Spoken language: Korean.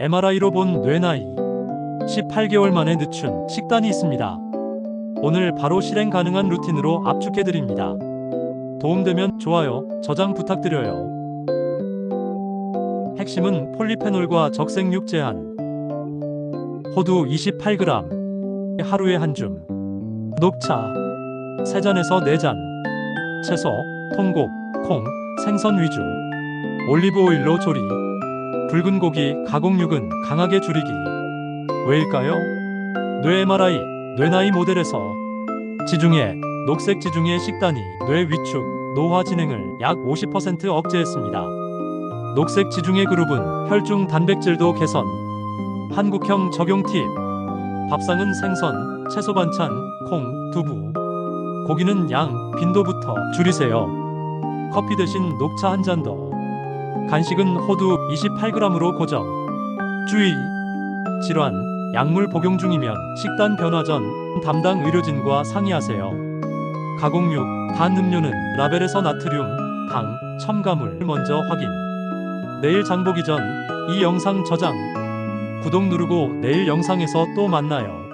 MRI로 본 뇌 나이 18개월 만에 늦춘 식단이 있습니다. 오늘 바로 실행 가능한 루틴으로 압축해 드립니다. 도움되면 좋아요, 저장 부탁드려요. 핵심은 폴리페놀과 적색육 제한. 호두 28g, 하루에 한 줌. 녹차 3잔에서 4잔. 채소, 통곡, 콩, 생선 위주. 올리브 오일로 조리. 붉은 고기, 가공육은 강하게 줄이기. 왜일까요? 뇌 MRI, 뇌나이 모델에서 지중해, 녹색 지중해 식단이 뇌 위축, 노화 진행을 약 50% 억제했습니다. 녹색 지중해 그룹은 혈중 단백질도 개선. 한국형 적용 팁. 밥상은 생선, 채소 반찬, 콩, 두부. 고기는 양, 빈도부터 줄이세요. 커피 대신 녹차 한 잔 더. 간식은 호두 28g으로 고정. 주의! 질환, 약물 복용 중이면 식단 변화 전 담당 의료진과 상의하세요. 가공육, 단 음료는 라벨에서 나트륨, 당, 첨가물 먼저 확인. 내일 장보기 전 이 영상 저장. 구독 누르고 내일 영상에서 또 만나요.